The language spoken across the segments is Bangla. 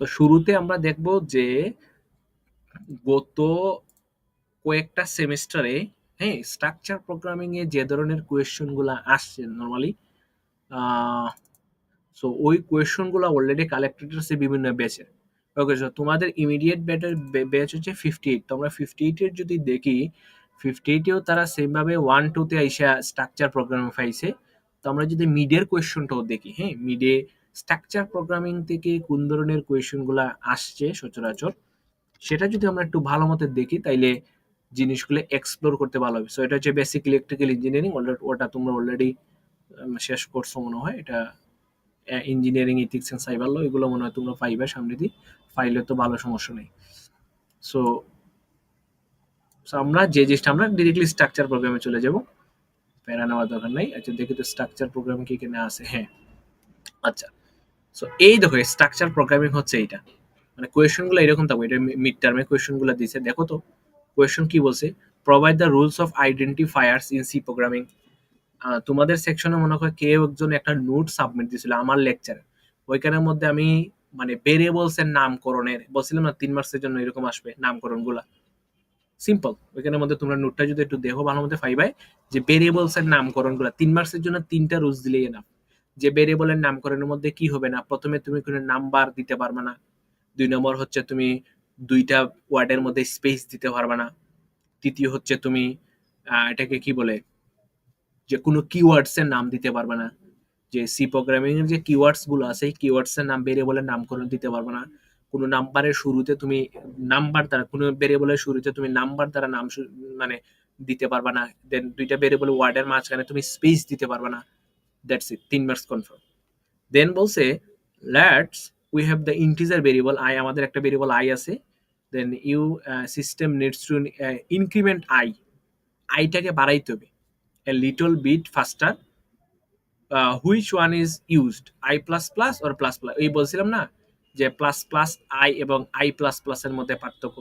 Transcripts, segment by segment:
তো শুরুতে আমরা দেখব যে গত কয়েকটা সেমিস্টারে হ্যাঁ স্ট্রাকচার প্রোগ্রামিং এ যে ধরনের কোয়েশ্চেনগুলা আসছে নর্মালি সো ওই কোয়েশ্চেনগুলা অলরেডি কালেক্টেড আছে বিভিন্ন ব্যাচে ওকে সো তোমাদের ইমিডিয়েট ব্যাচের ব্যাচ হচ্ছে ফিফটি এইট তোমরা ফিফটি এইটের যদি দেখি ফিফটি এইটেও তারা সেমভাবে ওয়ান টুতে আইসা স্ট্রাকচার প্রোগ্রামিং পাইছে তো আমরা যদি মিডের কোয়েশ্চনটাও দেখি হ্যাঁ মিডে স্ট্রাকচার প্রোগ্রামিং থেকে কোন ধরনের কোয়েশ্চেনগুলা আসছে সচরাচর, সেটা যদি আমরা একটু ভালো মতো দেখি, তাইলে জিনিসগুলো এক্সপ্লোর করতে ভালো হবে। সো এটা হচ্ছে বেসিক ইলেকট্রিক্যাল ইঞ্জিনিয়ারিং ওটা তোমরা অলরেডি শেষ করছ মনে হয়। এটা engineering ethics and cyber law এগুলো মনে হয় তোমরা পাইবে সামনে দিয়ে। ফাইলে তো ভালো সমস্যা নেই। সো সো আমরা যে জিনিসটা, আমরা ডিরেক্টলি স্ট্রাকচার প্রোগ্রামে চলে যাব। প্যারা নেওয়ার দরকার নাই। আচ্ছা দেখি তো স্ট্রাকচার প্রোগ্রাম কি এখানে আছে। হ্যাঁ। আচ্ছা। সো এই দেখো স্ট্রাকচার প্রোগ্রামিং হচ্ছে এইটা। মানে কোয়েশনগুলো এরকম থাকবে, এটা মিড টার্মে কোয়েশনগুলো দিছে। দেখো তো কোয়েশন কি বলছে? Provide the rules of identifiers in C programming তোমাদের সেকশনে মনে হয় কেউ একজন একটা নোট সাবমিট দিয়েছিল আমার লেকচারে ওইখানের মধ্যে আমি মানে ভেরিয়েবলস এর নামকরণের, বলছিলাম না, তিন মাসের জন্য এরকম আসবে নামকরণগুলা সিম্পল ওইখানের মধ্যে তোমরা নোটটা যদি একটু দেখো, ভালো মধ্যে পাইবাই যে ভেরিয়েবলস এর নামকরণগুলা তিন মাসের জন্য তিনটা রুলস দিলেই না যে ভেরিয়েবলের নামকরণের মধ্যে কি হবে না? প্রথমে তুমি কোনো নাম্বার দিতে পারবে না। দুই নম্বর হচ্ছে তুমি দুইটা ওয়ার্ডের মধ্যে স্পেস দিতে পারবে না। তৃতীয় হচ্ছে তুমি এটাকে কি বলে? যে কোনো কিওয়ার্ডস এর নাম দিতে পারবে না। যে সি প্রোগ্রামিং এর যে কিওয়ার্ডসগুলো আছে, এই কিওয়ার্ডস এর নাম ভেরিয়েবলের নামকরণ দিতে পারবে না। কোনো নাম্বারের শুরুতে তুমি নাম্বার দ্বারা, কোনো ভেরিয়েবলের শুরুতে তুমি নাম্বার দ্বারা নাম মানে দিতে পারবে না। দেন দুইটা ভেরিয়েবল ওয়ার্ডের মাঝখানে তুমি স্পেস দিতে পারবে না। দ্যাটস ইট তিন মার্কস কনফার্ম দেন বলছে let's we have the integer variable I আমাদের একটা ভেরিয়েবল আই আছে। Then you system needs to increment I আইটাকে বাড়াইতে হবে। A little bit faster which one is used I plus plus or plus plus এই বলছিলাম না যে প্লাস প্লাস আই এবং আই প্লাস প্লাসের মধ্যে পার্থক্য।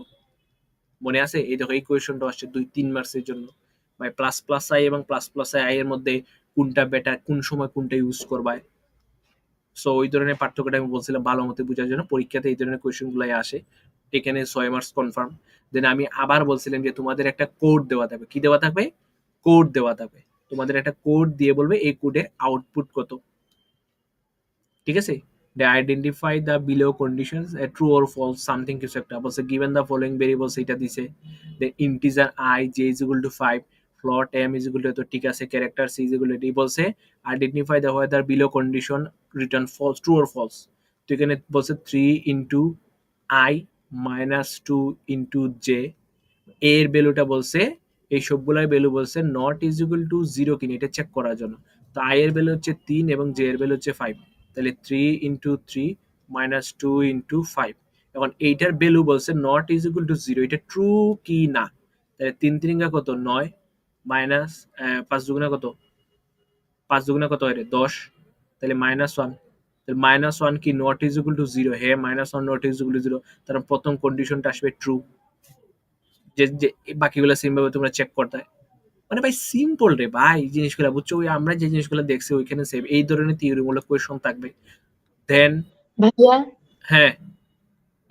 মনে আছে? এই দেখো, এই কোয়েশনটা আসছে দুই, তিন মার্কসের জন্য। ভাই প্লাস প্লাস আই এবং প্লাস প্লাস আই এর মধ্যে কোনটা বেটার কোন সময় কোনটা ইউজ করবায় সো ওই ধরনের পার্থক্যটা আমি বলছিলাম ভালো মতো বোঝার জন্য। পরীক্ষাতে এই ধরনের কোয়েশন গুলাই আসে। এখানে ছয় মার্কস কনফার্ম দেন আমি আবার বলছিলাম যে, তোমাদের একটা কোড দেওয়া থাকবে। কি দেওয়া থাকবে? কোড দেওয়া থাকবে। তোমাদের একটা কোড দিয়ে বলবে এই কোডের আউটপুট কত। ঠিক আছে? They identify the below conditions, a true or false কিছু একটা। বলছে, given the following variables, এটা দিছে। The integer i j is equal to 5 is equal to তো ঠিক আছে c is equal to বলছে, identify the whether below condition, return false, true or false. তো এখানে বলছে 3 into i minus 2 into j, এর ভ্যালুটা বলছে, এই সবগুলাই ভ্যালু বলছে not is equal to zero কিনা, এটা চেক করার জন্য। তো আই এর ভ্যালু হচ্ছে তিন এবং জে এর ভ্যালু হচ্ছে ফাইভ তাহলে three into three minus two into five এখন এইটার ভ্যালু বলছে not is equal to zero এটা ট্রু কি না তাহলে তিন তিনগা কত? নয়। মাইনাস পাঁচ দুগুণা কত? পাঁচ দুগুণা কত হয় দশ। তাহলে মাইনাস ওয়ান। তাহলে মাইনাস ওয়ান কি? Not is equal to zero হ্যাঁ minus one not is equal to zero তার প্রথম কন্ডিশনটা আসবে ট্রু যে যে বাকিগুলো সেম ভাবে তোমরা চেক করতে মানে ভাই সিম্পল রে ভাই জিনিসগুলো বুঝছ? ওই আমরা যে জিনিসগুলো দেখছি ওইখানে সেম এই ধরনের থিওরিমূলক কোয়েশন থাকবে। দেন ভাইয়া হ্যাঁ।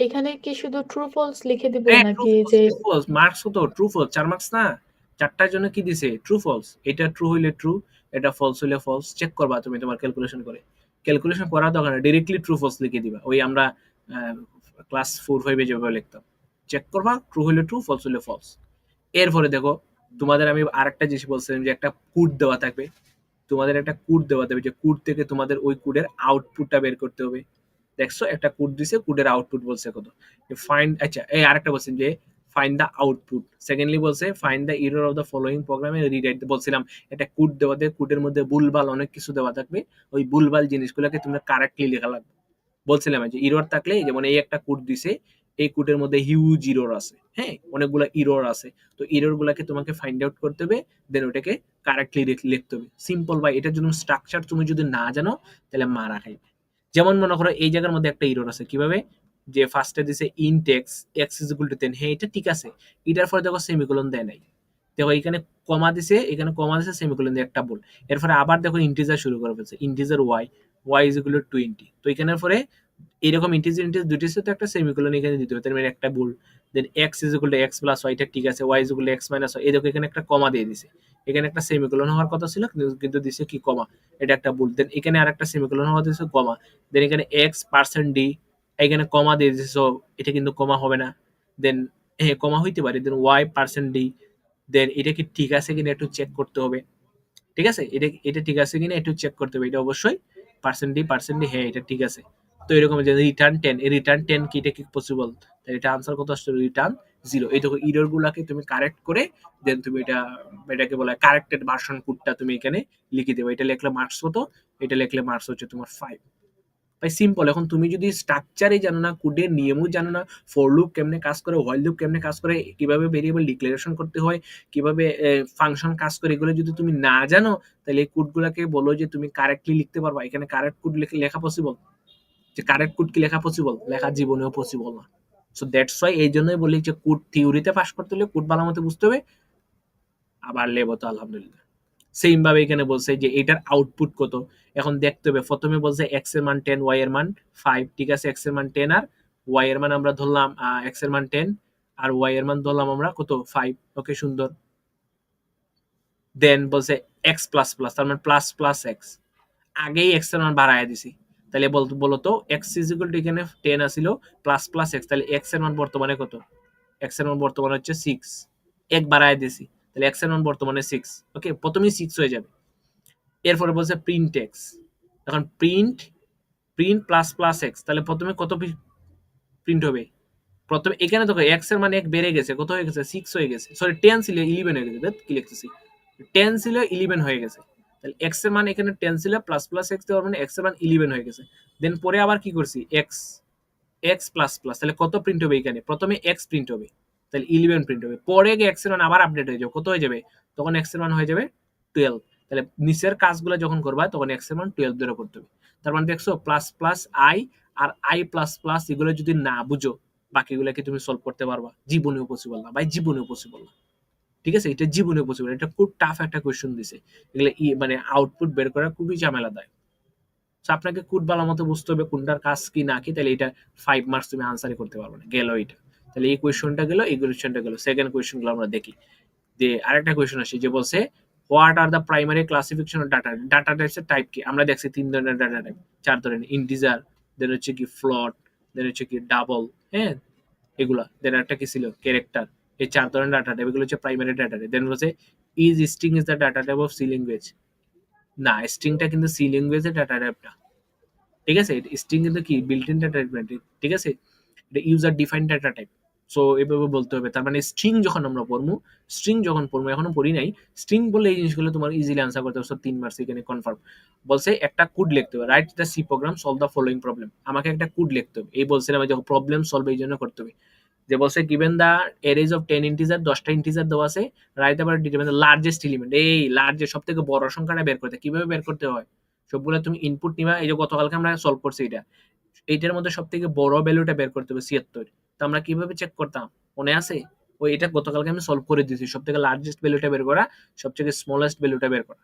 এখানে কি শুধু ট্রু ফলস লিখে দিব হ্যাঁ নাকি যে ফলস মার্কস তো ট্রু ফলস চার মার্কস না? চারটার জন্য কি দিছে? ট্রু ফলস এটা ট্রু হইলে ট্রু এটা ফলস হইলে ফলস চেক করবা তুমি তোমার ক্যালকুলেশন করে। ক্যালকুলেশন করার দরকার ডিরেক্টলি ট্রু ফলস লিখে দিবা। ওই আমরা ক্লাস ফোর ফাইভে যেভাবে লিখতাম। চেক করবা ট্রু হইলে ট্রু ফলস হইলে ফলস এরপরে দেখো, তোমাদের আমি আরেকটা জিনিস বলছিলাম যে একটা কোড দেওয়া থাকবে। তোমাদের একটা কোড দেওয়া থাকবে যে কোড থেকে তোমাদের ওই কোডের আউটপুটটা বের করতে হবে। দেখছ, একটা কোড দিছে কোডের আউটপুট বলছে কত। ফাইন্ড আচ্ছা এই আরেকটা বলছেন যে ফাইন্ড দ্য আউটপুট সেকেন্ডলি বলছে find the error of the following প্রোগ্রামে রিরাইট বলছিলাম, এটা কোড দেওয়া দিয়ে কোডের মধ্যে ভুলভাল অনেক কিছু দেওয়া থাকবে, ওই ভুলভাল জিনিসগুলোকে তোমরা কারেক্টলি লেখা লাগবে। বলছিলাম যে ইরর থাকলে যেমন এই একটা কোড দিছে, এই কোডের মধ্যে হিউজ ইরর আছে হ্যাঁ অনেকগুলো ইরর আছে। তো ইরর গুলাকে তোমাকে ফাইন্ড আউট করতে হবে দেন ওটাকে কারেক্টলি লিখতে হবে। সিম্পল বা এটার জন্য স্ট্রাকচার তুমি যদি না জানো, তাহলে মারা খাইবে। যেমন মনে করো, এই জায়গার মধ্যে একটা ইরর আছে, কীভাবে? যে ফার্স্টে দিছে int X is equal to ten হ্যাঁ এটা ঠিক আছে। এটার পরে দেখো সেমিকোলন দেয় নাই। দেখো এখানে কমা দিছে, এখানে কমা দিছে সেমিকোলন দিয়ে একটা বল এরপরে আবার দেখো ইন্টিজার শুরু করে ফেলছে integer Y Y is equal to twenty তো এখানের পরে এরকম ইন্টিজার ইন্টিজার দুটির সাথে একটা সেমিকোলন এখানে দিতে হবে। তার মানে একটা ভুল then X is equal to X plus ওয়াইটা ঠিক আছে। Y is equal to X minus Y দেখো এখানে একটা কমা দিয়ে দিছে। এখানে একটা সেমিকোলন হওয়ার কথা ছিল, কিন্তু- দিছে কি কমা এটা একটা ভুল দেন এখানে আর একটা সেমিকোলন হওয়া দিছে কমা দেন এখানে এক্স পার্সেন্ট ডি এখানে কমা দিয়ে দিছে, so এটা কিন্তু কমা হবে না। দেন হ্যাঁ কমা হইতে পারে। Then Y percent D then এটা কি ঠিক আছে কিনা একটু চেক করতে হবে। ঠিক আছে? এটা এটা ঠিক আছে কিনা একটু চেক করতে হবে। এটা অবশ্যই পার্সেন্ট ডি পার্সেন্ট ডি হ্যাঁ এটা ঠিক আছে। তো এরকম যে রিটার্ন টেন এই রিটার্ন টেন কি, এটা কি পসিবল তাহলে এটা আনসার কত আসছে? রিটার্ন জিরো এই দেখো ইরর গুলাকে তুমি কারেক্ট করে দেন তুমি এটা, এটাকে বলা কারেক্টেড ভার্সন কোডটা তুমি এখানে লিখে দেবে। এটা লিখলে মার্কস কত? এটা লিখলে মার্কস হচ্ছে তোমার ফাইভ ভাই সিম্পল এখন তুমি যদি স্ট্রাকচারই জানো না কোডের নিয়মও জানো না ফর লুপ কেমনে কাজ করে হোয়াইল লুপ কেমনে কাজ করে, কীভাবে ভেরিয়েবল ডিক্লারেশন করতে হয়, কীভাবে ফাংশন কাজ করে, এগুলো যদি তুমি না জানো, তাহলে এই কোডগুলোকে বলো যে তুমি কারেক্টলি লিখতে পারবা। এখানে কারেক্ট কোড লেখা পসিবল যে কারেক্ট কোড কি লেখা পসিবল লেখা জীবনেও পসিবল না। সো দ্যাটস ওয়াই এই জন্যই বলি যে কোড থিওরিতে পাস করতে হলে কোড ভালো মতো বুঝতে হবে। আবার লেবো তো আলহামদুলিল্লাহ। সেম ভাবে এখানে বলছে যে এটার আউটপুট কত? এখন দেখতে হবে। প্রথমে বলছে এক্সের মান টেন ওয়াই এর মান ফাইভ ঠিক আছে এক্সের মান টেন আর ওয়াই এর মান আমরা ধরলাম এক্সের মান টেন আর ওয়াই এর মান ধরলাম আমরা কত? ফাইভ ওকে সুন্দর। দেন বলছে এক্স প্লাস প্লাস তার মানে প্লাস প্লাস এক্স আগেই এক্সের মান বাড়ায় দিছি। তাহলে বলতো বলতো এক্স ইজিক্যাল টু এখানে টেন আসিল প্লাস প্লাস এক্স তাহলে এক্সের মান বর্তমানে কত? এক্সের মান বর্তমানে হচ্ছে সিক্স এক বাড়ায় দিছি। তাহলে এক্সের মান বর্তমানে সিক্স ওকে প্রথমেই সিক্স হয়ে যাবে। এরপরে বলছে প্রিন্ট এক্স এখন print print plus plus X তাহলে প্রথমে কত প্রিন্ট হবে? প্রথমে এখানে দেখো এক্সের মানে এক বেড়ে গেছে। কত হয়ে গেছে? সিক্স হয়ে গেছে। সরি টেন ছিল ইলেভেন হয়ে গেছে। কি লিখতেছি। টেন ছিল ইলেভেন হয়ে গেছে। তাহলে এক্সের মান এখানে টেন ছিল প্লাস প্লাস এক্স দেওয়ার মানে এক্সের মান ইলেভেন হয়ে গেছে। দেন পরে আবার কি করছি? এক্স এক্স প্লাস প্লাস তাহলে কত প্রিন্ট হবে এখানে? প্রথমে এক্স প্রিন্ট হবে। তাহলে ইলেভেন প্রিন্ট হবে। পরে গিয়ে এক্সের মান আবার আপডেট হয়ে যাবে। কত হয়ে যাবে? তখন এক্সের মান হয়ে যাবে টুয়েলভ তাহলে নিচের কাজগুলো যখন করবা, তখন এক্সের মান টুয়েলভ ধরে করতে হবে। তার মানে দেখছ প্লাস প্লাস আই আর আই প্লাস প্লাস এগুলো যদি না বুঝো, বাকিগুলোকে তুমি সলভ করতে পারবা। জীবনেও পসিবল না। ভাই, জীবনেও পসিবল না। ঠিক আছে? এটা জীবনে পসিবল এটা খুব টাফ একটা কোয়েশ্চেন দিছে। এগুলো ই- মানে আউটপুট বের করা খুবই ঝামেলা দেয় তো আপনাকে খুব ভালো মতো বুঝতে হবে কোনটার কাজ কি না কি, তাহলে এটা ফাইভ মার্কস তুমি আনসারই করতে পারবে না। গেল এটা তাহলে এই কোয়েশ্চনটা গেল, এই কোয়েশ্চনটা গেল। সেকেন্ড কোয়েশ্চনগুলো আমরা দেখি। যে আরেকটা কোয়েশন আসে, যে বলছে what are the primary classification of data data টাইপসের type কি? আমরা দেখছি তিন ধরনের ডাটা টাইপ চার ধরনের ইন্টিজার দেন হচ্ছে কি ফ্লট দেন হচ্ছে কি ডাবল হ্যাঁ? এগুলা। দেন একটা কি ছিল? ক্যারেক্টার এই চার ধরনের ডাটা টাইপ এগুলো হচ্ছে প্রাইমারি ডাটা টাইপ দেন বলছে is string is the data type of C language না স্ট্রিংটা কিন্তু সি ল্যাঙ্গুয়েজের ডাটা টাইপ না। ঠিক আছে? স্ট্রিং কিন্তু কি? বিল্ট ইন ডাটা টাইপ ঠিক আছে? এটা user define data type so এভাবে বলতে হবে। তার মানে স্ট্রিং যখন আমরা পড়ব স্ট্রিং যখন পড়ব এখনও পড়ি নাই স্ট্রিং বললে এই জিনিসগুলো তোমার ইজিলি আনসার করতে পারছ, তিন মার্কস এখানে কনফার্ম বলছে একটা কোড লিখতে হবে। Write the C program solve the following problem আমাকে একটা কোড লিখতে হবে। এই বলছিলাম যে প্রবলেম সলভ এই জন্য করতে হবে। যে বলছে given the arrays of ten integer দশটা ইন্টিজার দেওয়া আছে রাইট আবার ডিটারমিন দ্য লার্জেস্ট এলিমেন্ট এই লার্জেস্ট সব থেকে বড় সংখ্যাটা বের করতে। কীভাবে বের করতে হয়? সবগুলো তুমি ইনপুট নিবা। এই যে গতকালকে আমরা সলভ করছি এটা। এইটার মধ্যে সব থেকে বড় ভ্যালুটা বের করতে হবে, ছিয়াত্তর। তো আমরা কীভাবে চেক করতাম? মনে আছে? ওই এটা গতকালকে আমি সলভ করে দিয়েছি। সব থেকে লার্জেস্ট ভ্যালুটা বের করা সব থেকে স্মলেস্ট ভ্যালুটা বের করা।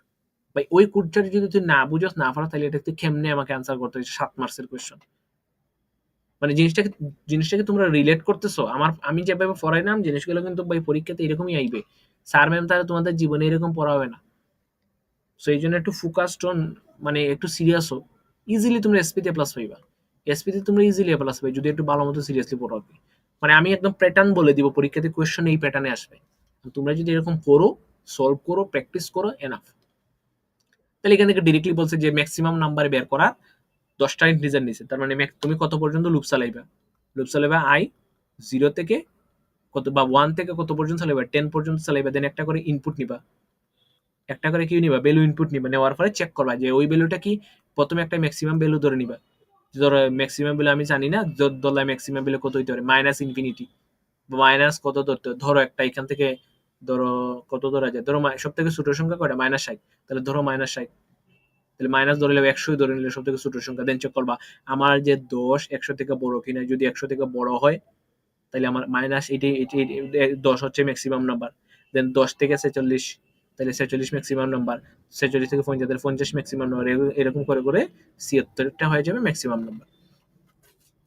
ভাই, ওই কোডটা যদি তুই না বুঝোস, না পারো তাহলে এটা তুই কেমনে আমাকে আনসার করতে হচ্ছে সাত মার্কসের কোয়েশ্চন মানে জিনিসটাকে জিনিসটাকে তোমরা রিলেট করতেছো। আমার, আমি যেভাবে পড়াই পড়াইলাম, জিনিসগুলো কিন্তু ভাই পরীক্ষাতে এরকমই আইবে। স্যার ম্যাম তাহলে তোমাদের জীবনে এরকম পড়াবে না। সো এই জন্য একটু ফোকাসড অন মানে একটু সিরিয়াস হোক ইজিলি তোমরা এসপিতে প্লাস পাইবা। এসপিতে তোমরা ইজিলি প্লাস পাই যদি একটু ভালো মতো সিরিয়াসলি পড়াবে মানে আমি একদম প্যাটার্ন বলে দিব, পরীক্ষাতে কোয়েশ্চেন এই প্যাটার্নে আসবে। তোমরা যদি এরকম করো সলভ করো প্র্যাকটিস করো এনাফ তাহলে এখান থেকে ডিরেক্টলি বলছে যে ম্যাক্সিমাম নাম্বার বের করা, দশটা ইন্টিজার নিছে। তার মানে তুমি কত পর্যন্ত লুপ চালাইবা? লুপ চালাইবা আই জিরো থেকে কত বা ওয়ান থেকে কত পর্যন্ত চালাইবা? টেন পর্যন্ত চালাইবা দেন একটা করে ইনপুট নিবা। একটা করে কি নিবা? ভ্যালু ইনপুট নিবা। নেওয়ার পরে চেক করবা যে ওই ভ্যালুটা কি? প্রথমে একটা ম্যাক্সিমাম ভ্যালু ধরে নিবা। ধরো ম্যাক্সিমাম ভ্যালু আমি জানি না দলায় ম্যাক্সিমাম ভ্যালু কত হইতে পারে মাইনাস ইনফিনিটি মাইনাস কত ধরতে? ধরো একটা, এখান থেকে ধরো কত ধরা যায়? ধরো সব থেকে ছোট সংখ্যা কয়টা? মাইনাস ষাট। তাহলে ধরো মাইনাস ষাট। তাহলে মাইনাস ধরে নিলে একশোই ধরে নিলে সব থেকে ছোট সংখ্যা। দেন চেক করবা, আমার যে দশ একশো থেকে বড় কিনা, যদি একশো থেকে বড় হয়, তাহলে আমার মাইনাস এটি- দশ হচ্ছে ম্যাক্সিমাম নাম্বার দেন দশ থেকে ছেচল্লিশ তাহলে ছেচল্লিশ ম্যাক্সিমাম নাম্বার ছেচল্লিশ থেকে পঞ্চাশ, তাহলে পঞ্চাশ ম্যাক্সিমাম নাম্বার এরকম করে করে ছিয়াত্তরটা হয়ে যাবে ম্যাক্সিমাম নাম্বার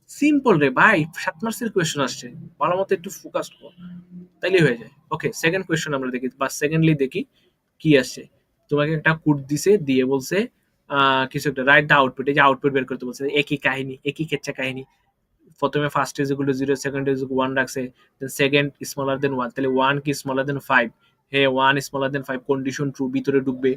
সিম্পল রে ভাই, সাত মার্কসের কোয়েশ্চেন আসছে। ভালো মতো একটু ফোকাস কর। তাইলে হয়ে যায়। ওকে সেকেন্ড কোয়েশ্চেন আমরা দেখি, বা সেকেন্ডলি দেখি কি আসছে। তোমাকে একটা কোড দিছে, দিয়ে বলছে কিছু একটা রাইট দা আউটপুট এই যে আউটপুট বের করতে বলছে, একই কাহিনী, একই কেচ্চা কাহিনী। প্রথমে ফার্স্ট ইজগুলো জিরো সেকেন্ড ইজ ওয়ান রাখছে then second smaller than one তাহলে ওয়ান কি স্মলার দেন ফাইভ হে one smaller than five condition true ভিতরে ঢুকবে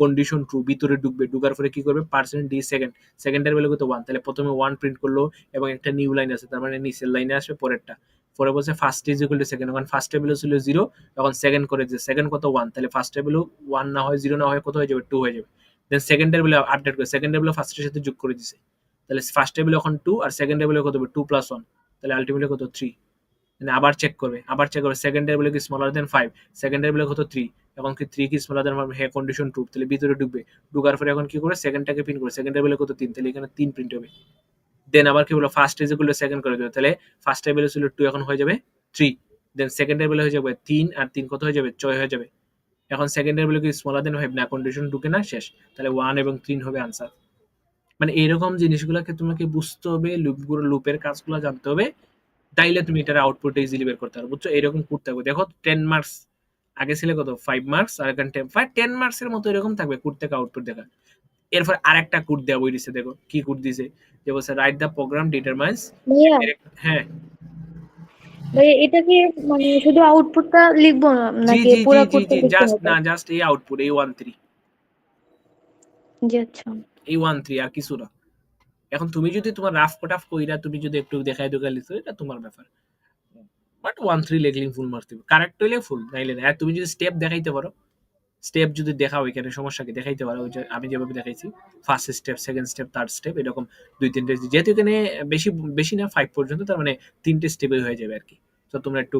কন্ডিশন ট্রু ভিতরে ঢুকবে, ঢুকার পরে কি করবে? পার্সেন্ট ডি সেকেন্ড সেকেন্ডের বেলা কত? ওয়ান তাহলে প্রথমে ওয়ান প্রিন্ট করল এবং একটা নিউ লাইন আছে, তার মানে নিচের লাইনে আসবে পরেরটা। পরে বলছে first is equal to second এখন ফার্স্ট টেবিল ছিল জিরো এখন সেকেন্ড করে দিচ্ছে। সেকেন্ড কত? ওয়ান তাহলে ফার্স্ট টেবিল ওয়ান না হয় জিরো না হয় কত? হয়ে যাবে টু হয়ে যাবে। দেন সেকেন্ড টেবিল আপডেট করে সেকেন্ড টেবিল ফার্স্টের সাথে যোগ করে দিছে। তাহলে ফার্স্ট টেবিল এখন টু আর সেকেন্ড টেবিলে কত হবে? টু প্লাস ওয়ান তাহলে আলটিমেটলি কত? থ্রি আবার চেক করবে। আবার চেক করবে সেকেন্ড টেবিলে কি স্মলার দেন ফাইভ সেকেন্ড টেবিলে কত থ্রি এখন কি থ্রি কি স্মলার দেন হে কন্ডিশন টু তাহলে ভিতরে ঢুকবে। ঢুকার পরে এখন কি করে সেকেন্ডটাকে প্রিন্ট করে সেকেন্ড টেবিলে কত তিন, তাহলে এখানে তিন প্রিন্ট হবে। দেন আবার কি বলো ফার্স্ট টেজে গুলো সেকেন্ড করে দেবে তাহলে ফার্স্ট টেবিলে ছিল টু এখন হয়ে যাবে থ্রি দেন সেকেন্ড টেবিলে হয়ে যাবে তিন, আর তিন কত হয়ে যাবে? ছয় হয়ে যাবে। এখন সেকেন্ড টেবিলে কি স্মলার দেন ফাইভ না কন্ডিশন ঢুকে না, শেষ। তাহলে ওয়ান এবং তিন হবে আনসার মানে এইরকম জিনিসগুলোকে তোমাকে বুঝতে হবে লুপগুলো লুপের কাজগুলো জানতে হবে। তাইলে তুমি এটার আউটপুট ইজিলি বের করতে পারো বুঝছ? এরকম করতে হবে। দেখো টেন মার্কস আগে ছিল কত? ফাইভ মার্কস আর এখন টেন ফাইভ টেন মার্কসের মতো এরকম থাকবে কুট থেকে আউটপুট দেখা। এরপর আরেকটা কুট দেওয়া বই দিছে দেখো কি কুট দিছে? যে বলছে রাইট দ্য প্রোগ্রাম ডিটারমাইন্স হ্যাঁ। এটা কি মানে শুধু আউটপুটটা লিখব নাকি পুরো কোডটা জাস্ট না জাস্ট এই আউটপুট এই ওয়ান থ্রি জি আচ্ছা। এই ওয়ান থ্রি আর কিছু না। এখন তুমি যদি তোমার রাফ কটাফ কইরা তুমি যদি একটু দেখাই দেখাই লিখছো এটা তোমার ব্যাপার। বাট ওয়ান থ্রি লেখলে ফুল মারতে কারেক্ট হইলে ফুল নাইলে না। তুমি যদি স্টেপ দেখাইতে পারো স্টেপ যদি দেখাও এখানে, সমস্যা কি? দেখাইতে পারো যে আমি যেভাবে দেখাইছি first step second step third step এরকম দুই তিনটে যেহেতু এখানে বেশি বেশি না ফাইভ পর্যন্ত, তার মানে তিনটে স্টেপে হয়ে যাবে আর কি। তো তোমরা একটু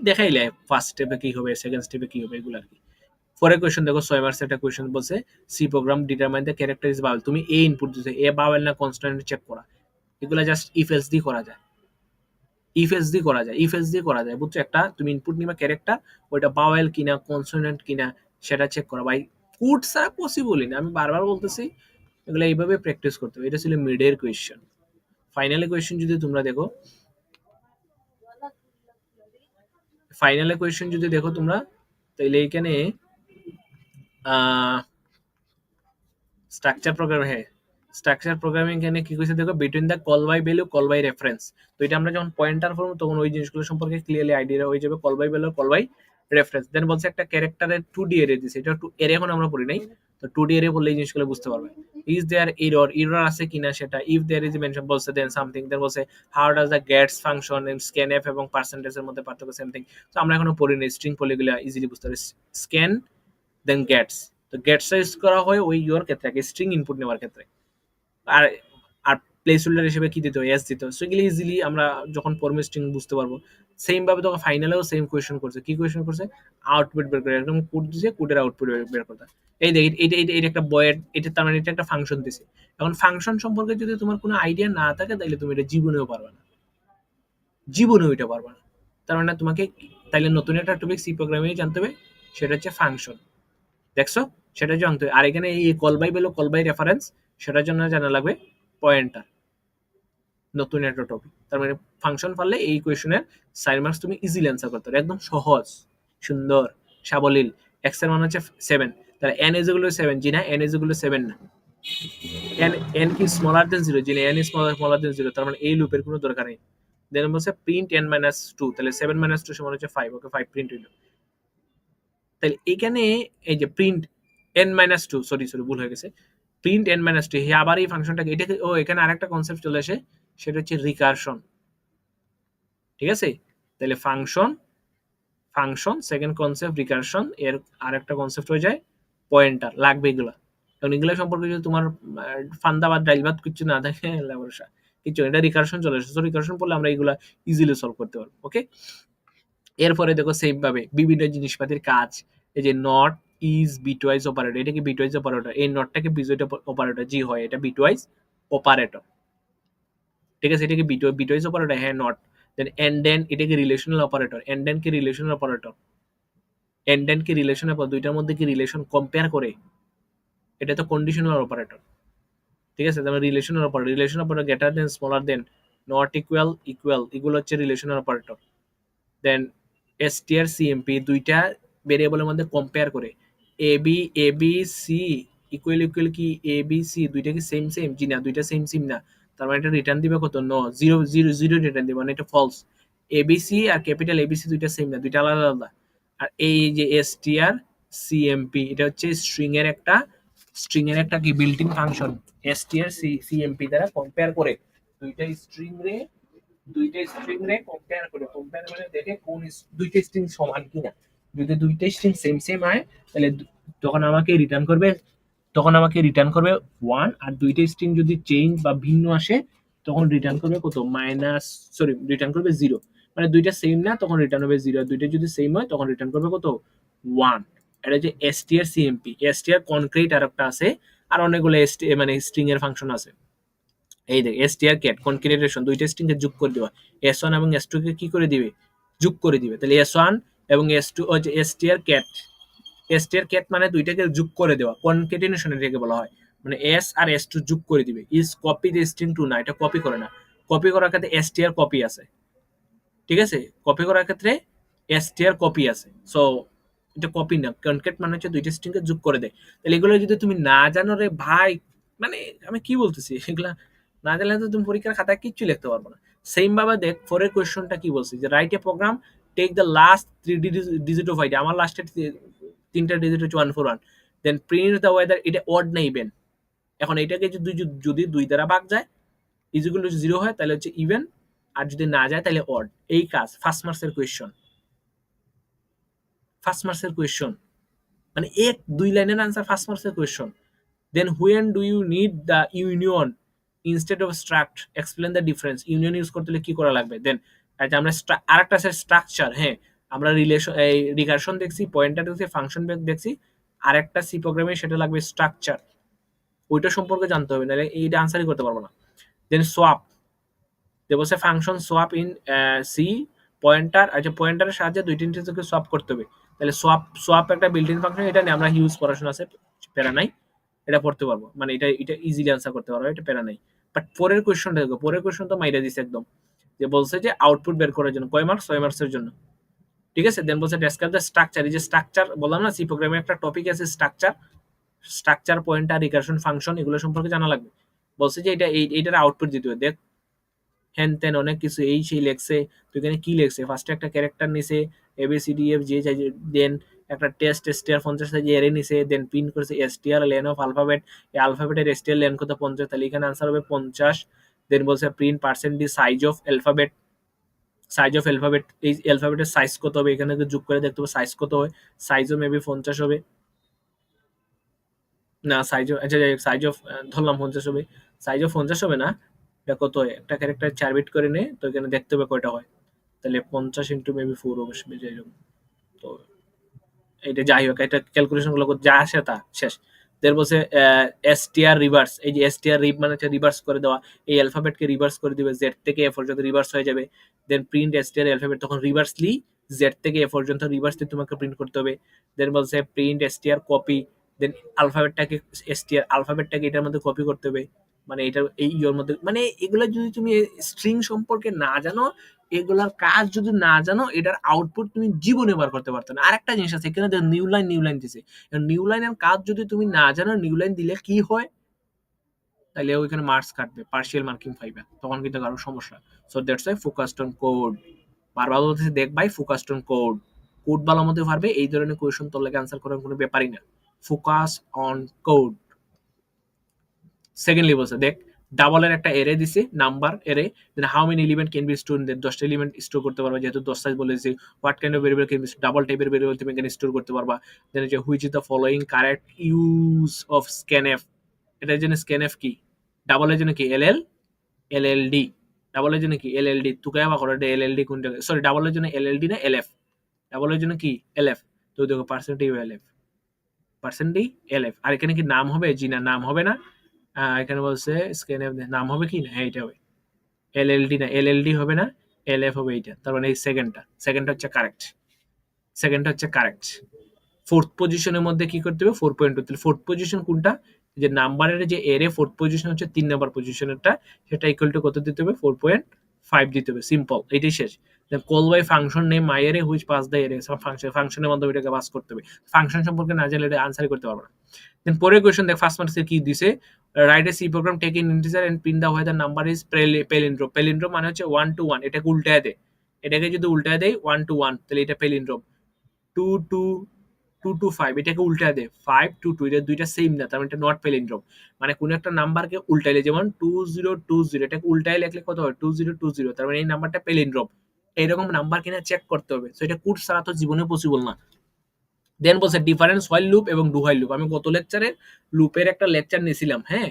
দেখাইলে ফার্স্ট স্টেপে কি হবে সেকেন্ড স্টেপে কি হবে, এগুলো আর কি। পরের কোয়েশ্চেন দেখো ছয় মার্কস একটা কোয়েশ্চেন বলছে C program determine the character is vowel তুমি এ ইনপুট দিছো এ বাউল না কনস্ট্যান্ট চেক করা। এগুলো জাস্ট ইফ এলস দিয়ে করা যায়। ইফ এলস দিয়ে করা যায় ইফ এলস দিয়ে করা যায়। বুঝছ? একটা তুমি ইনপুট নিবা ক্যারেক্টার ওইটা বাওয়েল কিনা কনসোনেন্ট কিনা, সেটা চেক করা। ভাই কুট ছাড়া পসিবলই না। আমি বারবার বলতেছি, এগুলো এইভাবে প্র্যাকটিস করতে হবে। এটা ছিল মিডের কোয়েশ্চেন ফাইনালে কোয়েশ্চেন যদি তোমরা দেখো ফাইনালে কোয়েশ্চেন যদি দেখো তোমরা তাহলে এইখানে স্ট্রাকচার প্রোগ্রাম হ্যাঁ স্ট্রাকচার প্রোগ্রামিং এখানে কি কইছে দেখো? Between the call by value call by reference তো এটা আমরা যখন পয়েন্টার করব তখন ওই জিনিসগুলো সম্পর্কে ক্লিয়ারলি আইডিয়া হয়ে যাবে। Call by value call by reference then বলছে একটা ক্যারেক্টারের টু ডি এরে দিছে। এটা টু এরে এখন আমরা পড়ি নাই। তো টু ডি এরে বললে এই জিনিসগুলো বুঝতে পারবে। ইজ দেয়ার এরর এরর আছে কিনা সেটা। ইফ দেয়ার ইজ মেনশন বলছে দেন সামথিং দেন বলছে how does the gets function and scan F এবং পার্সেন্টেজের মধ্যে পার্থক্য সামথিং তো আমরা এখনও পড়ি নাই। স্ট্রিং পলিগুলো ইজিলি বুঝতে পারি স্ক্যান দেন গেটস তো গেটস ইউজ করা হয় ওই ইওর ক্ষেত্রে স্ট্রিং ইনপুট নেওয়ার ক্ষেত্রে। আর আর প্লেস হোল্ডার হিসেবে কি দিতে এস দিতে সো ইজিলি আমরা যখন পড়ব স্ট্রিং বুঝতে পারব সেম ভাবে তখন ফাইনালেও সেম কোয়েশন করছে। কি কোয়েশ্চেন করছে? আউটপুট বের করে। একদম কোড দিছে কোডের আউটপুট বের করতে। এই দেখ এটা এটা এটা একটা বয়ের, এটা তার মানে এটা একটা ফাংশন দিছে। এখন ফাংশন সম্পর্কে যদি তোমার কোনো আইডিয়া না থাকে, তাহলে তুমি এটা জীবনেও পারবে না। জীবনেও এটা পারবে না। তার মানে তোমাকে তাইলে নতুন একটা টপিক সি প্রোগ্রামে জানতে হবে, সেটা হচ্ছে ফাংশন দেখছ? সেটা জানতে হবে আর এখানে এই call by value call by reference সেটার জন্য জানা লাগবে পয়েন্টার নতুন একটা টপিক তার মানে ফাংশন পারলে এই কোয়েশনের সাইন মার্কস তুমি ইজিলি অ্যান্সার করতে পারো। একদম সহজ, সুন্দর, সাবলীল। এক্সের মান হচ্ছে সেভেন তাহলে এন এজগুলো সেভেন জি না এন এজগুলো সেভেন না। এন এন কি স্মলার দেন জিরো জি না N smaller smaller than zero তার মানে এই লুপের কোনো দরকার নেই। দেন বলছে প্রিন্ট এন মাইনাস টু তাহলে সেভেন মাইনাস টু সমান হচ্ছে ফাইভ ওকে ফাইভ প্রিন্ট হইল। তাহলে এখানে এই যে print N minus two sorry sorry ভুল হয়ে গেছে। প্রিন্ট এন মাইনাস টু আবার এই ফাংশনটাকে, এটাকে, ও, এখানে আরেকটা কনসেপ্ট চলে আসে, সেটা হচ্ছে রিকারশন ঠিক আছে? তাহলে function function second concept recursion এর আরেকটা কনসেপ্ট হয়ে যায় পয়েন্টার লাগবে এগুলা। কারণ এগুলো সম্পর্কে যদি তোমার ফান্দা বা ডাইল ভাত কিছু না থাকে কিছু এটা রিকারশন চলে আসে। রিকারশন পড়লে আমরা এগুলা ইজিলি সলভ করতে পারব ওকে এরপরে দেখো সেম ভাবে বিভিন্ন জিনিসপাতির কাজ। এই যে নট ইজ বিটওয়াইজ অপারেটর এটা কি বিটওয়াইজ অপারেটর এই নটটাকে বিজয় অপারেটর জি হয়, এটা বিটওয়াইজ অপারেটর ঠিক আছে এটা কি বিটওয়াইজ অপারেটর হ্যাঁ নট দেন এন্ড দেন এটা কি রিলেশনাল অপারেটর এন্ড দেন কি রিলেশনাল অপারেটর এন্ড দেন কি রিলেশন অপারেটর দুইটার মধ্যে কি রিলেশন কম্পেয়ার করে? এটা তো কন্ডিশনাল অপারেটর ঠিক আছে, তাহলে relational operator relation operator greater than smaller than not equal equal এগুলো হচ্ছে relational operator then STR CMP দুইটা ভেরিয়েবলের মধ্যে কম্পেয়ার করে। A B A B C equal equal কি? এ বি সি দুইটা কি সেম সেম জি না, দুইটা সেম সেম না। তার মানে এটা রিটার্ন দিবে কত? ন জিরো জিরো জিরো রিটার্ন দিবে। মানে এটা ফলস এবিসি আর ক্যাপিটাল এবিসি দুইটা সেম না, দুইটা আলাদা আলাদা। আর এই যে এসটিআর সিএমপি এটা হচ্ছে স্ট্রিং এর একটা স্ট্রিং এর একটা কি? Built in function STR C CMP দ্বারা কম্পেয়ার করে। দুইটা স্ট্রিং রে দুইটা স্ট্রিং রে কম্পেয়ার করে কম্পেয়ার করে দেখে কোন দুইটা স্ট্রিং সমান কিনা। যদি দুইটা স্ট্রিং সেম সেম হয়, তাহলে তখন আমাকে রিটার্ন করবে, তখন আমাকে রিটার্ন করবে ওয়ান আর দুইটা স্ট্রিং যদি চেঞ্জ বা ভিন্ন আসে, তখন রিটার্ন করবে কত? মাইনাস সরি রিটার্ন করবে জিরো মানে দুইটা সেম না, তখন রিটার্ন হবে জিরো দুইটা যদি সেম হয়, তখন রিটার্ন করবে কত? ওয়ান এটা হচ্ছে এসটিআর সিএমপি এসটিআর কনক্রিট আর একটা আছে, আর অনেকগুলো এসটি মানে স্ট্রিং এর ফাংশন আছে। এই দেখ এস এসটিআর ক্যাট কনক্রিটেশন দুইটা স্ট্রিং কে যোগ করে দেওয়া এস ওয়ান এবং এস টু কে কি করে দিবে? যোগ করে দিবে। তাহলে এস ওয়ান এবং এস টু হচ্ছে এসটিআর ক্যাট এসটিআর ক্যাট মানে দুইটাকে যোগ করে দেওয়া। কনকেটিনেশন এটাকে বলা হয়। মানে এস আর এস টু যোগ করে দিবে। Is copy the string two না, এটা কপি করে না। কপি করার ক্ষেত্রে এসটিআর কপি আছে। ঠিক আছে? কপি করার ক্ষেত্রে এসটিআর কপি আছে। সো এটা কপি না। কনকেট মানে হচ্ছে দুইটা স্ট্রিংকে যোগ করে দেয়। তাহলে এগুলো যদি তুমি না জানো রে ভাই মানে আমি কি বলতেছি? এগুলা না জানলে তো তুমি পরীক্ষার খাতায় কিচ্ছু লিখতে পারব না। সেম ভাবে দেখ ফোরের কোয়েশ্চনটা কি বলছে? যে write a program take the last three digit of ID আমার লাস্টে তিনটা ডিজিট হচ্ছে one four one then print the whether এটা অড না ইভেন এখন এটাকে যদি যদি দুই দ্বারা ভাগ যায় ইজিগুলো জিরো হয়, তাহলে হচ্ছে ইভেন আর যদি না যায়, তাহলে অড এই কাজ ফার্স্ট মার্কসের কোয়েশ্চন ফার্স্ট মার্কসের কোয়েশ্চন মানে এক, দুই লাইনের আনসার ফার্স্ট মার্কসের question then when do you need the union instead of struct explain the difference union use করতে হলে কি করা লাগবে? দেন আমরা আর একটা স্ট্রাকচার হ্যাঁ। আমরা রিলেশন এই রিকারশন দেখছি পয়েন্টার দেখছি ফাংশন দেখছি আর সি প্রোগ্রামে সেটা লাগবে স্ট্রাকচার ওইটা সম্পর্কে জানতে হবে নাহলে এইটা আনসারই করতে পারব না। Then swap function swap in uh, C pointer আচ্ছা পয়েন্টারের সাহায্যে দুই তিনটে থেকে সোয়াপ করতে হবে। তাহলে সোয়াপ সোয়াপ একটা বিল্ট ইন ফাংশন এটা নিয়ে আমরা হিউজ পড়াশোনা আছে প্যারা নাই। এটা পড়তে পারব। মানে এটা এটা ইজিলি আনসার করতে পারব এটা প্যারা নাই। বাট পরের কোয়েশ্চনটা দেখো, পরের কোয়েশ্চন তো মাইরা দিছে একদম। যে বলছে যে আউটপুট বের করার জন্য, কয় মার্কস ছয় মার্কসের জন্য। ঠিক আছে? দেন বলছে ডেসক্রাইব দ্য স্ট্রাকচার এই যে স্ট্রাকচার বললাম না সি প্রোগ্রামে একটা টপিক আছে স্ট্রাকচার স্ট্রাকচার পয়েন্ট আর রিকারশন ফাংশন এগুলো সম্পর্কে জানা লাগবে। বলছে যে এটা, এই, এইটার আউটপুট দিতে হবে। দেখ হ্যান তেন অনেক কিছু, এই, সেই লেখছে তো এখানে কি লেখছে? ফার্স্টে একটা ক্যারেক্টার নিছে এবিসিডি এফ যে দেন একটা টেস্ট এসটিআর পঞ্চাশ যে এরে নিছে দেন প্রিন্ট করেছে এসটিআর লেন অফ আলফাবেট এই আলফাবেটের এসটিআর লেন কত পঞ্চাশ, তাহলে এখানে আনসার হবে পঞ্চাশ দেন বলছে print percent the size of alphabet size of alphabet এই অ্যালফাবেটের সাইজ কত হবে, এখানে যোগ করে দেখতে হবে সাইজ কত হয় সাইজও মেবি পঞ্চাশ হবে, না সাইজ আচ্ছা যাই সাইজ অফ ধরলাম পঞ্চাশ হবে সাইজ অফ পঞ্চাশ হবে না, এটা কত হয়, একটা ক্যারেক্টার চার বিট করে নে, তো এখানে দেখতে হবে কয়টা হয়, তাহলে পঞ্চাশ ইন্টু মেবি ফোর অবশ্যই যাই হোক, তো এটা যাই হোক, এটা ক্যালকুলেশনগুলো যা আসে তা শেষ। দের বলছে এসটিআর রিভার্স এই যে এসটিআর রিভ মানে হচ্ছে রিভার্স করে দেওয়া, এই অ্যালফাবেটকে রিভার্স করে দিবে জেড থেকে এ পর্যন্ত রিভার্স হয়ে যাবে। দেন প্রিন্ট এসটিআর অ্যালফাবেট তখন রিভার্সলি জেড থেকে এ পর্যন্ত রিভার্সলি তোমাকে প্রিন্ট করতে হবে। দেন বলছে প্রিন্ট এসটিআর কপি দেন আলফাবেটটাকে এসটিআর আলফাবেটটাকে এটার মধ্যে কপি করতে হবে। মানে এটা এই ইয়ের মধ্যে মানে এগুলা যদি তুমি স্ট্রিং সম্পর্কে না জানো এগুলার কাজ যদি না জানো, এটার আউটপুট তুমি জীবনে বার করতে পারতো না। আরেকটা জিনিস আছে, এখানে নিউ লাইন নিউ লাইন দিছে। নিউ লাইনের কাজ যদি তুমি না জানো নিউ লাইন দিলে কি হয়? তাহলে ওইখানে মার্কস কাটবে পার্শিয়াল মার্কিং পাইবে। তখন কিন্তু আরও সমস্যা। So that's why focused on code বারবার বলতেছে, দেখ ভাই ফোকাসড অন কোড কোড ভালো মতো পারবে, এই ধরনের কোয়েশন তোর লাগে আনসার করার কোনো ব্যাপারই না। ফোকাস অন কোড সেকেন্ডলি বলছে, দেখ ডাবলের একটা এরে দিছে number array then how many element can be store then দশটা এলিমেন্ট স্টোর করতে পারবা, যেহেতু দশটা বলেছি what kind of variable can be double টাইপের ভেরিয়েবল তুমি এখানে স্টোর করতে পারবা। দেন যে which is the following correct use of scanf এটার জন্য স্ক্যানএফ কি? ডাবলের জন্য কি? এল এল এল এল ডি ডাবলের জন্য কি? এল এল ডি তুকে আবার করো এল এল ডি কোনটা সরি ডাবলের জন্য এল এল ডি না এল এফ ডাবলের জন্য কি? এল এফ তো দেখো percentage L F percentage L F আর এখানে কি নাম হবে? জি না, নাম হবে না। এখানে বলছে স্ক্যান নাম হবে কি না? হ্যাঁ এটা হবে এল এল ডি না এল এল ডি হবে না এল এফ হবে এইটা, তার মানে এই সেকেন্ডটা সেকেন্ডটা হচ্ছে কারেক্ট সেকেন্ডটা হচ্ছে কারেক্ট ফোর্থ পজিশনের মধ্যে কি করতে হবে? ফোর পয়েন্ট টু তাহলে ফোর্থ পজিশন কোনটা? যে নাম্বারের যে এরে ফোর্থ পজিশন হচ্ছে তিন নাম্বার পজিশনেরটা সেটা ইকুয়াল টু কত দিতে হবে? ফোর পয়েন্ট ফাইভ দিতে হবে। সিম্পল এটাই শেষ। Call by function name my array which pass the array function ফাংশনের মাধ্যমে এটাকে পাস করতে হবে। ফাংশন সম্পর্কে না জানলে এটা আনসারই করতে পারবে না। দেন পরের কোয়েশন দেখ ফার্স্ট মার্কসে কি দিছে? Write a C program take in integer and print the whether number is palindrome palindrome মানে হচ্ছে ওয়ান টু ওয়ান এটাকে উল্টায় দেয় এটাকে যদি উল্টায় দেয় ওয়ান টু ওয়ান তাহলে এটা palindrome two two two two five এটাকে উল্টায় দেয় ফাইভ টু টু এটা দুইটা সেম না, তার মানে এটা নট পেলিন্ড্রোম মানে কোনো একটা নাম্বারকে উল্টাইলে, যেমন টু জিরো টু জিরো এটাকে উল্টায় লিখলে কত হয়? টু জিরো টু জিরো তার মানে এই নাম্বারটা পেলিন্ড্রোম এইরকম নাম্বার কিনা চেক করতে হবে। তো এটা কুট ছাড়া তো জীবনে পসিবল না। দেন বলছে ডিফারেন্স হোয়াইল লুপ এবং ডু হোয়াইল লুপ আমি গত লেকচারে লুপের একটা লেকচার নিয়েছিলাম হ্যাঁ?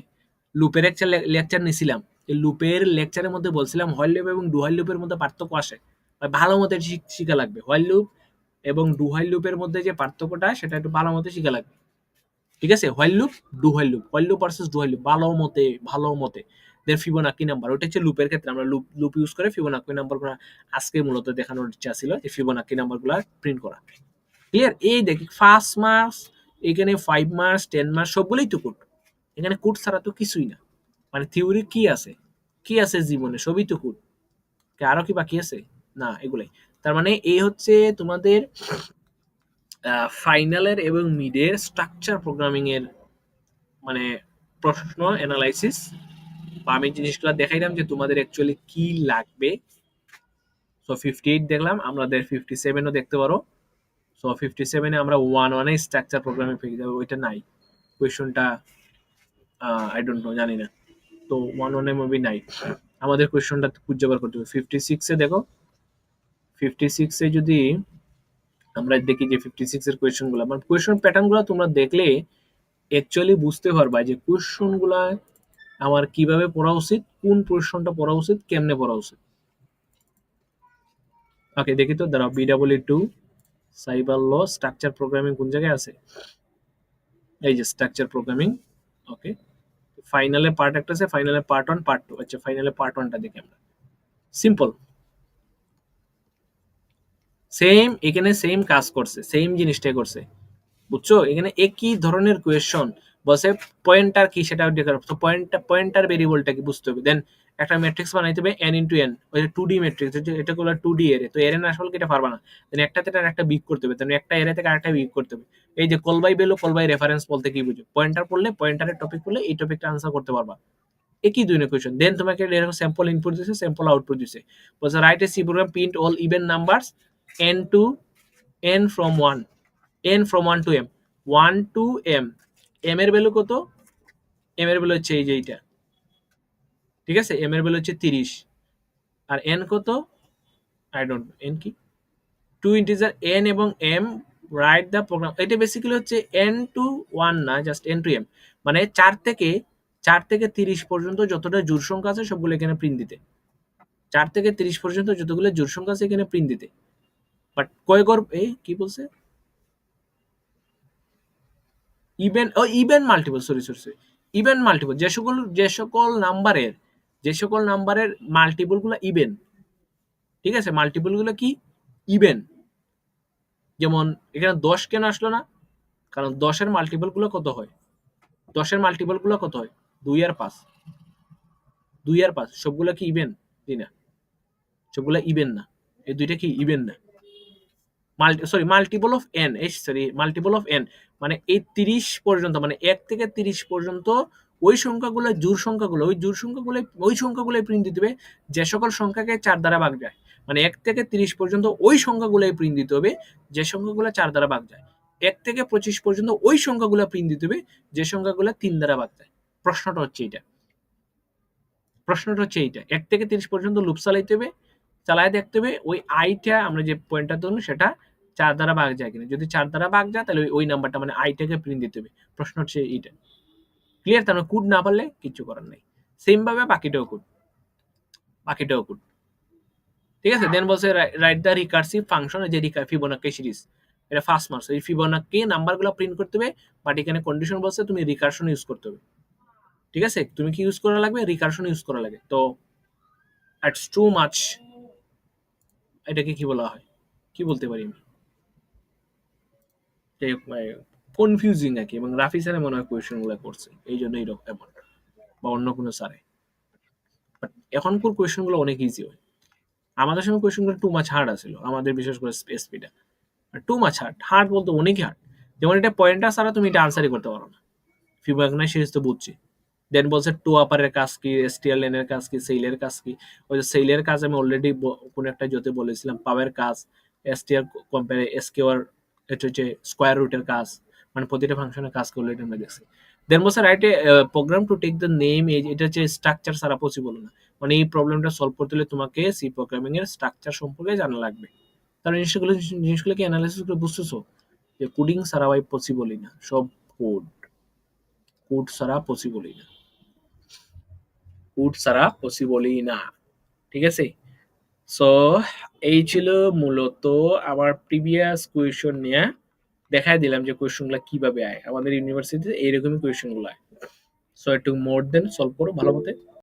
লুপের একটা লেকচার নিয়েছিলাম। লুপের লেকচারের মধ্যে বলছিলাম হোয়াইল লুপ এবং ডু হোয়াইল লুপের মধ্যে পার্থক্য আসে। বা ভালো মতো শিখা লাগবে। হোয়াইল লুপ এবং ডু হোয়াইল লুপের মধ্যে যে পার্থক্যটা সেটা একটু ভালো মতো শিখা লাগবে। ঠিক আছে? While loop do while loop while loop versus do while loop ভালো মতে ভালো মতে। দেন ফিবোনাকি নাম্বার ওটা হচ্ছে লুপের ক্ষেত্রে। আমরা লুপ লুপ ইউজ করে ফিবোনাকি নাম্বারগুলো আজকে মূলত দেখানোর ইচ্ছা ছিল যে ফিবোনাকি নাম্বারগুলো প্রিন্ট করা। ক্লিয়ার এই দেখি ফার্স্ট মার্কস এখানে ফাইভ মার্কস টেন মার্কস সবগুলোই তো কুট এখানে কুট ছাড়া তো কিছুই না। মানে থিওরি কি আছে? কি আছে জীবনে? সবই তো কুট আরও কি বাকি আছে? না, এগুলাই। তার মানে এই হচ্ছে তোমাদের ফাইনালের এবং মিডের স্ট্রাকচার প্রোগ্রামিং এর মানে প্রশ্ন অ্যানালাইসিস বা আমি জিনিসগুলো দেখাইলাম যে তোমাদের অ্যাকচুয়ালি কি লাগবে। সো ফিফটি এইট দেখলাম আমাদের ফিফটি সেভেনও দেখতে পারো। সো ফিফটি সেভেনে আমরা ওয়ান ওয়ানে স্ট্রাকচার প্রোগ্রামে পেয়ে যাব। ওইটা নাই। কোয়েশনটা আই ডোন্ট নো জানি না। তো ওয়ান ওয়ানে মুভি নাই। আমাদের কোয়েশনটা খুঁজে বার করতে হবে। ফিফটি সিক্সে দেখো ফিফটি সিক্সে যদি আমরা দেখি যে ফিফটি সিক্স এর কোয়েশনগুলো মানে কোয়েশন প্যাটার্নগুলো তোমরা দেখলে অ্যাকচুয়ালি বুঝতে পারবা যে কোয়েশনগুলা আমার কীভাবে পড়া উচিত, কোন কোয়েশনটা পড়া উচিত, কেমনে পড়া উচিত। ওকে দেখি তো, দাঁড়াও BW two cyber law, structure programming কোন জায়গায় আছে? এই যে স্ট্রাকচার প্রোগ্রামিং, ওকে। ফাইনালে পার্ট একটা আছে, ফাইনালে পার্ট ওয়ান, পার্ট টু। আচ্ছা ফাইনালে পার্ট ওয়ানটা দেখি আমরা। সিম্পল। সেম, এখানে সেম কাজ করছে, সেম জিনিসটাই করছে। বুঝছ? এখানে একই ধরনের কোয়েশন বসে পয়েন্টার কি সেটা পয়েন্টার পয়েন্টার ভেরিয়েবলটা কি বুঝতে হবে? দেন একটা ম্যাট্রিক্স বানাইতে হবে এন ইন্টু এন ওই টু ডি ম্যাট্রিক্স এটা করলে টু ডি এরে তো এরে না আসলে এটা পারবা না। দেন একটা থেকে একটা বিগ করতে হবে দেন একটা এরে থেকে আরেকটা বিগ করতে হবে। এই যে call call by value call by reference বলতে কি বুঝো? পয়েন্টার পড়লে পয়েন্টারের টপিক পড়লে এই টপিকটা আনসার করতে পারবা। একই দুই কোয়েশন দেন তোমাকে এরকম স্যাম্পল ইনপুট দিছে স্যাম্পল আউটপুট দিছে। বলছে write a C program print all even numbers N to N from one N from one to M one to M M এর ভ্যালু কত? এম এর ভ্যালু হচ্ছে এই যে এইটা। ঠিক আছে? M এর ভ্যালু হচ্ছে 30 আর n কত? আই ডোন্ট এন কি? টু ইন্টিজার এন এবং এম রাইট দ্য প্রোগ্রাম এটা বেসিক্যালি হচ্ছে এন টু ওয়ান না জাস্ট এন টু এম মানে চার থেকে চার থেকে 30 পর্যন্ত যতটা জোড় সংখ্যা আছে, সবগুলো এখানে প্রিন্ট দিতে। চার থেকে 30 পর্যন্ত যতগুলো জোড় সংখ্যা আছে, এখানে প্রিন্ট দিতে। বাট কয় গর এই কি বলছে? ইভেন ও even multiple sorry sorry sorry even multiple যে সকল যে সকল নাম্বারের যে সকল নাম্বারের মাল্টিপলগুলো ইভেন ঠিক আছে? মাল্টিপলগুলো কি? ইভেন যেমন, এখানে দশ কেন আসলো না? কারণ দশের মাল্টিপলগুলো কত হয়? দশের মাল্টিপলগুলো কত হয়? দুই আর পাঁচ। দুই আর পাঁচ। সবগুলো কি ইভেন না। সবগুলো ইভেন না। এই দুইটা কি ইভেন না? Multi sorry multiple of N এই সরি মাল্টিপল অফ এন মানে এই তিরিশ পর্যন্ত মানে এক থেকে তিরিশ পর্যন্ত ওই সংখ্যাগুলো জোর সংখ্যাগুলো, ওই জোর সংখ্যাগুলো ওই সংখ্যাগুলো প্রিন্ট দিতে হবে যে সকল সংখ্যাকে চার দ্বারা ভাগ যায় মানে এক থেকে তিরিশ পর্যন্ত ওই সংখ্যাগুলো প্রিন্ট দিতে হবে, যে সংখ্যাগুলো চার দ্বারা ভাগ যায়। এক থেকে পঁচিশ পর্যন্ত ওই সংখ্যাগুলো প্রিন্ট দিতে হবে, যে সংখ্যাগুলো তিন দ্বারা ভাগ যায়। প্রশ্নটা হচ্ছে এইটা। প্রশ্নটা হচ্ছে এইটা। এক থেকে তিরিশ পর্যন্ত লুপ চালাইতে হবে, চালায় দেখতে হবে, ওই আইটা আমরা যে পয়েন্টটা ধরুন সেটা চার দ্বারা ভাগ যায় কিনা। যদি চার দ্বারা ভাগ যায়, তাহলে ওই নাম্বারটা মানে আইটাকে প্রিন্ট দিতে হবে। প্রশ্ন হচ্ছে এইটা। ক্লিয়ার তার মানে কুড না পারলে কিচ্ছু করার নেই। সেম ভাবে বাকিটাও কুড বাকিটাও কুড ঠিক আছে? দেন বলছে রাইট দ্য রিকার্সিভ ফাংশন যে ফিবোনাক্কি সিরিজ এটা ফার্স্ট মার্কস এই ফিবোনাক্কি নাম্বারগুলো প্রিন্ট করতে হবে বাট এখানে কন্ডিশন বলছে তুমি রিকার্শন ইউজ করতে হবে। ঠিক আছে? তুমি কি ইউজ করা লাগবে? রিকার্শন ইউজ করা লাগে। তো ইটস টু মাচ এটাকে কি বলা হয়? কি বলতে পারি আমি? কনফিউজিং আর কি এবং রাফি স্যারে মনে হয় কোয়েশ্চেনগুলো করছে। এই জন্য এরকম এমন। বা অন্য কোনো স্যারে। বাট এখনকার কোয়েশ্চেনগুলো অনেক ইজি হয়। আমাদের সময় কোয়েশ্চেনগুলো টু মাছ হার্ড আছিল। আমাদের বিশেষ করে এসপিটা টু। মাছ হার্ড হার্ড বলতে অনেকই হার্ড যেমন এটা পয়েন্টার ছাড়া তুমি এটা আনসারই করতে পারো না। ফিবোনাক্সি তো বুঝছি। দেন বলছে টু আপারের কাজ কি? এসটিএল এর কাজ কি? সেইলের কাজ কি? ওই যে সেইলের কাজ আমি অলরেডি কোন একটা জোতে বলেছিলাম। পাওয়ার কাজ। এসটিআর কম্পেয়ার এসকিউআর এটা হচ্ছে স্কোয়ার রুটের কাজ। মানে প্রতিটা ফাংশনের কাজ করলে এটা আমরা দেখছি। দেন বলছে write a program to take the name age এটা হচ্ছে স্ট্রাকচার ছাড়া পসিবল না। মানে এই প্রবলেমটা সলভ করতে হলে তোমাকে সি প্রোগ্রামিং এর স্ট্রাকচার সম্পর্কে জানা লাগবে। তাহলে জিনিসগুলো জিনিসগুলো কি অ্যানালাইসিস করে বুঝতেছো যে কোডিং ছাড়া ভাই পসিবলই না, সব কোড কোড ছাড়া পসিবলই না। কোড ছাড়া পসিবলই না। ঠিক আছে? সো এই ছিল মূলত আমার প্রিভিয়াস কোয়েশন নিয়ে। দেখাই দিলাম যে কোয়েশ্চন কোয়েশনগুলো কীভাবে আয়? আমাদের ইউনিভার্সিটিতে এইরকমই কোয়েশনগুলো আয়। সো একটু মোর দেন সলভ করো ভালো মতে